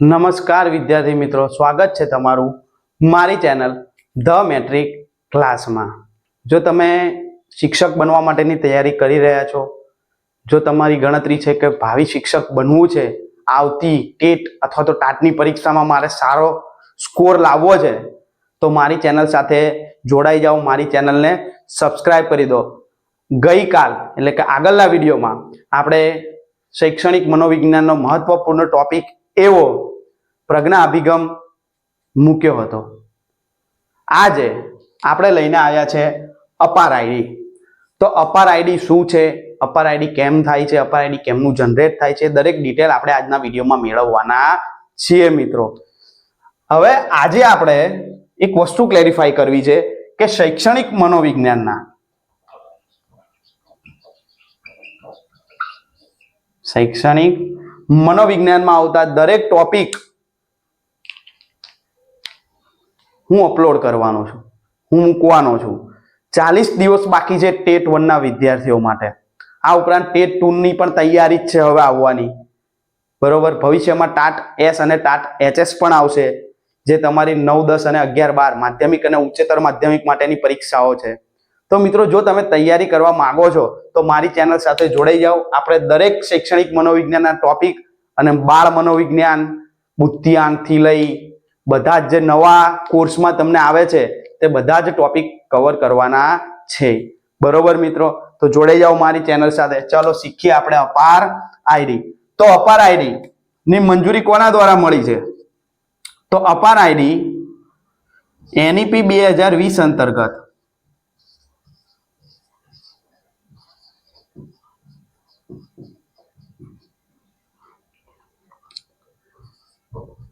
નમસ્કાર વિદ્યાર્થી મિત્રો, સ્વાગત છે તમારું મારી ચેનલ ધ મેટ્રિક ક્લાસમાં. જો તમે શિક્ષક બનવા માટેની તૈયારી કરી રહ્યા છો, જો તમારી ગણતરી છે કે ભાવિ શિક્ષક બનવું છે, આવતી ટેટ અથવા તો ટાટની પરીક્ષામાં મારે સારો સ્કોર લાવવો છે, તો મારી ચેનલ સાથે જોડાઈ જાઓ, મારી ચેનલને સબસ્ક્રાઇબ કરી દો. ગઈકાલ, એટલે કે આગળના વિડીયોમાં આપણે શૈક્ષણિક મનોવિજ્ઞાનનો મહત્વપૂર્ણ ટોપિક એવો પ્રજ્ઞા અભિગમ મૂક્યો હતો. આજે આપણે લઈને આવ્યા છે અપાર આઈડી તો અપાર આઈડી શું છે? અપાર આઈડી કેમ થાય છે? અપાર આઈડી કેમનું જનરેટ થાય છે? દરેક ડિટેલ આપણે આજના વિડીયોમાં મેળવવાના છીએ મિત્રો. હવે આજે આપણે એક વસ્તુ ક્લેરિફાઈ કરવી છે કે શૈક્ષણિક મનોવિજ્ઞાનના શૈક્ષણિક મનોવિજ્ઞાનમાં આવતા દરેક ટોપિક હું અપલોડ કરવાનો છું. હું મૂકવાનો છું. ચાલીસ દિવસ બાકી છે ટેટ વનના વિદ્યાર્થીઓ માટે. આ ઉપરાંત ટેટ ટુની પણ તૈયારી જ છે હવે આવવાની. બરોબર? ભવિષ્યમાં ટાટ એસ અને ટાટ એચએસ પણ આવશે, જે તમારી નવ, દસ અને અગિયાર, બાર માધ્યમિક અને ઉચ્ચતર માધ્યમિક માટેની પરીક્ષાઓ છે. તો મિત્રો, જો તમે તૈયારી કરવા માંગો છો, તો મારી ચેનલ સાથે જોડાઈ જાઓ. આપણે દરેક શૈક્ષણિક મનોવિજ્ઞાનના ટોપિક અને બાળ મનોવિજ્ઞાન બુદ્ધિઆંકથી લઈ બધા જ જે નવા કોર્સમાં તમને આવે છે, તે બધા જ ટોપિક કવર કરવાના છે. બરોબર મિત્રો? તો જોડાઈ જાઓ મારી ચેનલ સાથે. ચલો શીખીએ આપણે અપાર આઈડી તો અપાર આઈડી ની મંજૂરી કોના દ્વારા મળી છે? તો અપાર આઈડી એનઈપી બે હજાર વીસ અંતર્ગત.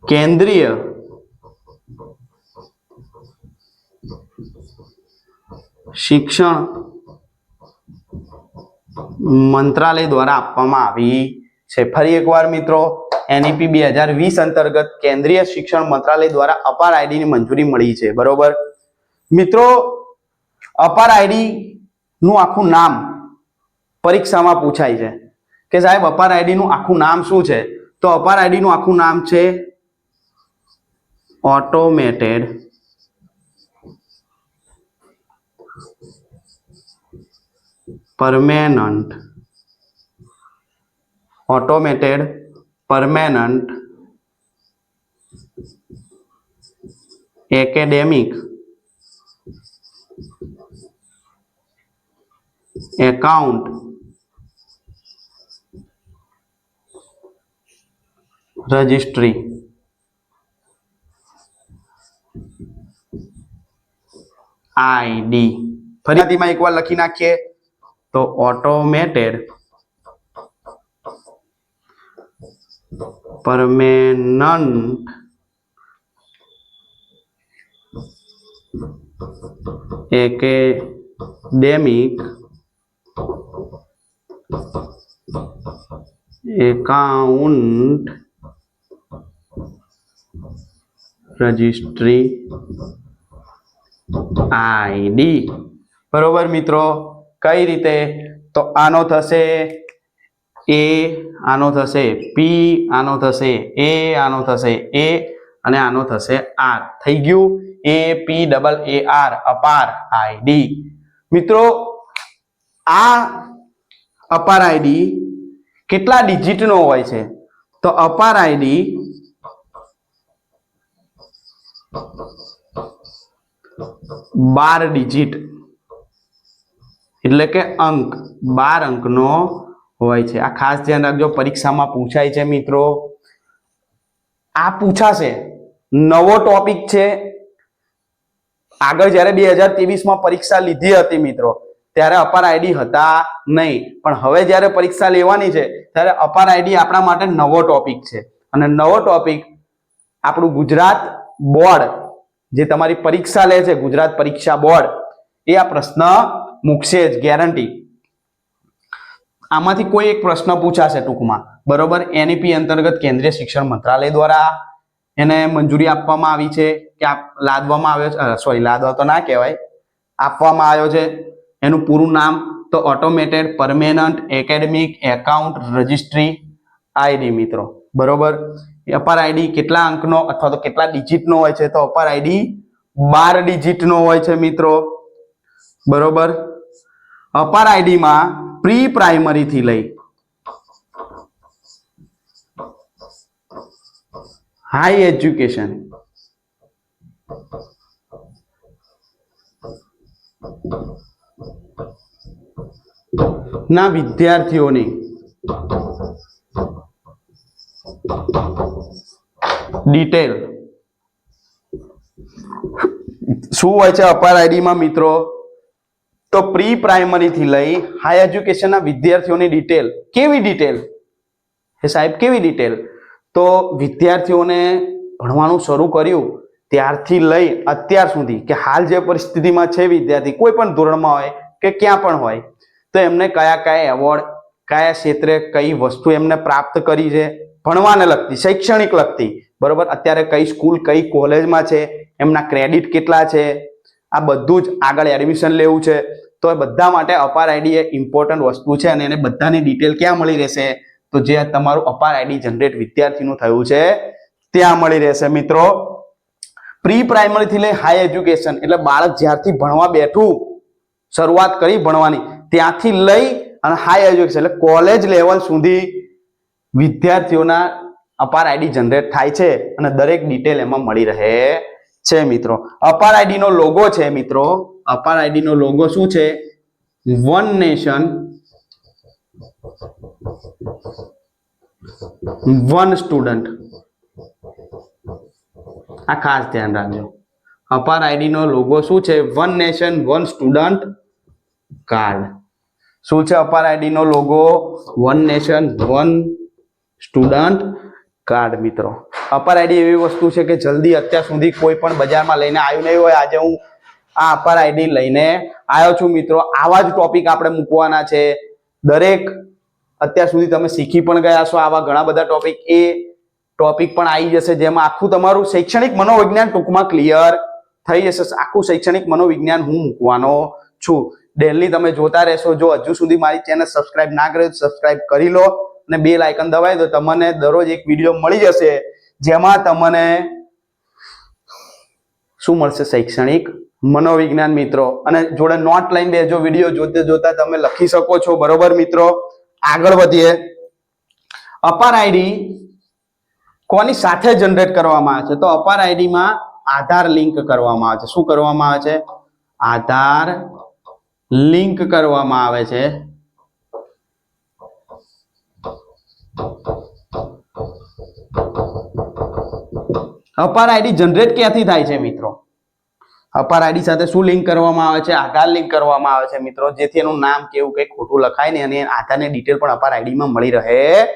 કેન્દ્રીય શિક્ષણ મંત્રાલય દ્વારા આપવામાં આવી છે. ફરી એકવાર મિત્રો એનઈપી બે હજાર વીસ અંતર્ગત કેન્દ્રીય શિક્ષણ મંત્રાલય દ્વારા અપાર આઈડીની મંજૂરી મળી છે. બરોબર? મિત્રો, અપાર આઈડીનું આખું નામ પરીક્ષામાં પૂછાય છે. કે સાહેબ, અપાર આઈડીનું આખું નામ શું છે? તો અપાર આઈડીનું આખું નામ છે automated permanent automated permanent academic account registry ID ફરીથીમાં એકવાર લખી નાખીએ. તો automated permanent academic account registry ID. બરોબર મિત્રો? કઈ રીતે? તો આનો થશે એ, આનો થશે પી, આનો થશે એ, આનો થશે એ, અને આનો થશે આર. થઈ ગયું? A, P, double A, R, APAAR ID. મિત્રો, આ અપાર આઈડી કેટલા ડિજિટનો હોય છે? તો અપાર આઈડી બાર ડિજિટ એટલે કે અંક. બાર અંકનો હોય છે. આ ખાસ ધ્યાન રાખજો, પરીક્ષામાં પૂછાય છે મિત્રો. આ પૂછાશે. નવો ટોપિક છે. આગળ જ્યારે બે હજાર ત્રેવીસમાં પરીક્ષા લીધી હતી મિત્રો, ત્યારે અપાર આઈડી હતા નહીં. પણ હવે જ્યારે પરીક્ષા લેવાની છે, ત્યારે અપાર આઈડી આપણા માટે નવો ટોપિક છે. અને નવો ટોપિક આપણું ગુજરાત બોર્ડ જે તમારી પરીક્ષા લે છે, ગુજરાત પરીક્ષા બોર્ડ, એ આ પ્રશ્ન મૂકશે જ ગેરંટી આમાંથી કોઈ એક પ્રશ્ન પૂછાશે ટૂંકમાં. બરોબર? એનઈપી અંતર્ગત કેન્દ્રીય શિક્ષણ મંત્રાલય દ્વારા એને મંજૂરી આપવામાં આવી છે કે લાદવામાં આવ્યો સોરી લાદવા તો ના કહેવાય. આપવામાં આવ્યો છે. એનું પૂરું નામ તો automated permanent academic account registry ID મિત્રો. બરોબર? અપાર આઈડી કેટલા અંકનો અથવા તો કેટલા ડિજિટનો હોય છે તો અપાર આઈડી બાર ડિજિટનો હોય છે મિત્રો. બરોબર? અપાર આઈડીમાં પ્રી પ્રાઇમરીથી લઈ. હાઈ એજ્યુકેશન ના વિદ્યાર્થીઓની ડિટેલ શું હોય છે અપાર આઈડીમાં મિત્રો? તો પ્રી પ્રાઇમરીથી લઈ હાઈ એજ્યુકેશનના વિદ્યાર્થીઓની ડિટેલ કેવી ડિટેલ એ સાહેબ, કેવી ડિટેલ તો વિદ્યાર્થીઓને ભણવાનું શરૂ કર્યું, ત્યારથી લઈ અત્યાર સુધી કે હાલ જે પરિસ્થિતિમાં છે વિદ્યાર્થી, કોઈ પણ ધોરણમાં હોય કે ક્યાં પણ હોય, તો એમને કયા કયા એવોર્ડ, કયા ક્ષેત્રે કઈ વસ્તુ એમને પ્રાપ્ત કરી છે, ભણવાને લગતી, શૈક્ષણિક લગતી બરોબર? અત્યારે કઈ સ્કૂલ કઈ કોલેજમાં છે? એમના ક્રેડિટ કેટલા છે? આ બધું જ આગળ એડમિશન લેવું છે. તો એ બધા માટે અપાર આઈડી એ ઇમ્પોર્ટન્ટ વસ્તુ છે અને એને બધાની ડિટેલ ક્યાં મળી રહેશે? તો જે તમારું અપાર આઈડી જનરેટ વિદ્યાર્થીનું થયું છે, ત્યાં મળી રહેશે મિત્રો. પ્રી પ્રાઇમરીથી લઈ હાઈ એજ્યુકેશન એટલે બાળક જ્યારથી ભણવા બેઠું, શરૂઆત કરી ભણવાની, ત્યાંથી લઈ અને હાઈ એજ્યુકેશન એટલે કોલેજ લેવલ સુધી વિદ્યાર્થીઓના અપાર આઈડી જનરેટ થાય છે અને દરેક ડિટેલ એમાં મળી રહે છે મિત્રો. અપાર આઈડી નો લોગો છે મિત્રો. અપાર આઈડી નો લોગો શું છે? વન નેશન વન સ્ટુડન્ટ આ ખાસ ધ્યાન રાખજો. અપાર આઈડી નો લોગો શું છે? One nation one student card શું છે અપાર આઈડી નો logo one nation one student card મિત્રો. અપર આઈડી એવી વસ્તુ છે કે જલ્દી અત્યાર સુધી કોઈ પણ બજારમાં લઈને આવ્યું નહીં હોય. આજે હું આ અપાર આઈડી લઈને આવ્યો છું મિત્રો. આવા જ ટોપિક આપણે મૂકવાના છે. દરેક અત્યાર સુધી તમે શીખી પણ ગયા છો આવા ઘણા બધા ટોપિક એ ટોપિક પણ આવી જશે જેમાં આખું તમારું શૈક્ષણિક મનોવિજ્ઞાન ટૂંકમાં ક્લિયર થઈ જશે. આખું શૈક્ષણિક મનોવિજ્ઞાન હું મૂકવાનો છું. ડેલી તમે જોતા રહેશો. જો હજુ સુધી મારી ચેનલ સબસ્ક્રાઇબ ના કરી સબસ્ક્રાઈબ કરી લો. અને બે લાઇકન દબાવી દો, તમને દરરોજ એક વીડિયો મળી જશે, જેમાં તમને શું મળશે શૈક્ષણિક મનોવિજ્ઞાન મિત્રો? અને જોડે નોટ લઈને બેજો વીડિયો જોતે જોતા તમે લખી શકો છો, બરોબર મિત્રો? આગળ વધીએ. અપાર આઈડી કોની સાથે જનરેટ કરવામાં આવે છે? તો અપાર આઈડીમાં આધાર લિંક કરવામાં આવે છે. શું કરવામાં આવે છે? આધાર લિંક કરવામાં આવે છે. અપાર આઈડી જનરેટ ક્યાંથી થાય છે મિત્રો? અપાર આઈડી સાથે શું લિંક કરવામાં આવે છે? આધાર લિંક કરવામાં આવે છે મિત્રો. જેથી એનું નામ કેવું કંઈ ખોટું લખાય ને અને આધારની ડિટેલ પણ અપાર આઈડીમાં મળી રહે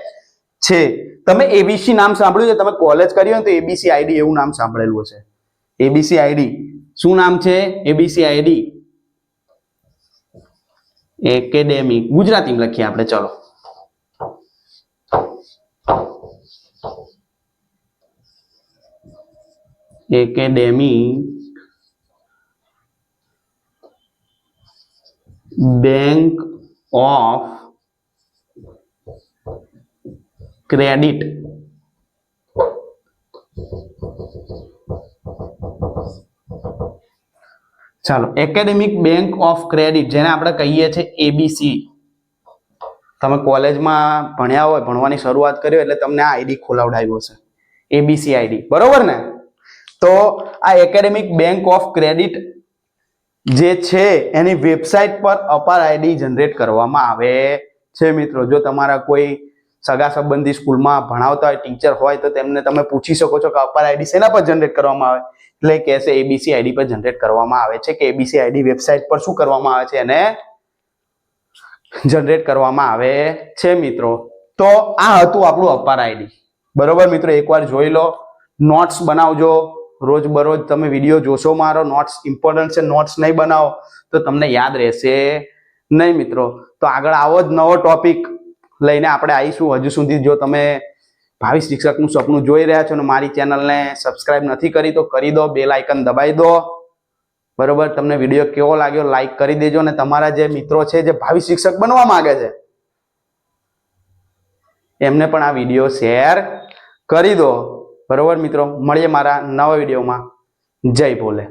છે. તમે એબીસી નામ સાંભળ્યું છે? તમે કોલેજ કરી હોય તો એબીસી આઈડી એવું નામ સાંભળેલું હશે. ABC ID. શું નામ છે? ABC ID. એકેડેમી ગુજરાતીમાં લખીએ આપણે, ચલો. Academy bank of credit. ચાલો, એકેડેમિક બેંક ઓફ ક્રેડિટ, જેને આપણે કહીએ છીએ એબીસી તમે કોલેજમાં ભણ્યા હોય, ભણવાની શરૂઆત કરી એટલે તમને આ આઈડી ખોલાવડાવ્યો છે. એબીસી આઈડી બરોબર ને? તો આ એકેડેમિક બેંક ઓફ ક્રેડિટ જે છે, એની વેબસાઇટ પર અપાર આઈડી જનરેટ કરવામાં આવે છે મિત્રો. જો તમારા કોઈ સગા સંબંધી સ્કૂલમાં ભણાવતા હોય ટીચર હોય, તો તેમને તમે પૂછી શકો છો કે અપાર આઈડી શેના પર જનરેટ કરવામાં આવે. એટલે કહેશે એબીસી આઈડી પર જનરેટ કરવામાં આવે છે કે એબીસી આઈડી વેબસાઇટ પર શું કરવામાં આવે છે, એને જનરેટ કરવામાં આવે છે મિત્રો. તો આ હતું આપણું અપાર આઈડી બરોબર મિત્રો, એકવાર જોઈ લો. નોટ્સ બનાવજો. રોજ બરોજ તમે વીડિયો જોશો મારો નોટ્સ ઇમ્પોર્ટન્ટ છે નોટ્સ નહીં બનાવો, તો તમને યાદ રહેશે. નહીં મિત્રો, તો આગળ આવો જ નવો ટોપિક લઈને આપણે આવીશું. હજુ સુધી જો તમે ભાવિ શિક્ષકનું સપનું જોઈ રહ્યા છો અને મારી ચેનલને સબસ્ક્રાઇબ નથી કરી, તો કરી દો બેલ આઇકન દબાઈ દો. બરોબર, તમને વીડિયો કેવો લાગ્યો લાઈક કરી દેજો અને તમારા જે મિત્રો છે, જે ભાવિ શિક્ષક બનવા માંગે છે, એમને પણ આ વીડિયો શેર કરી દો. બરોબર મિત્રો મળીએ મારા નવા વિડીયોમાં. જય ભોલે.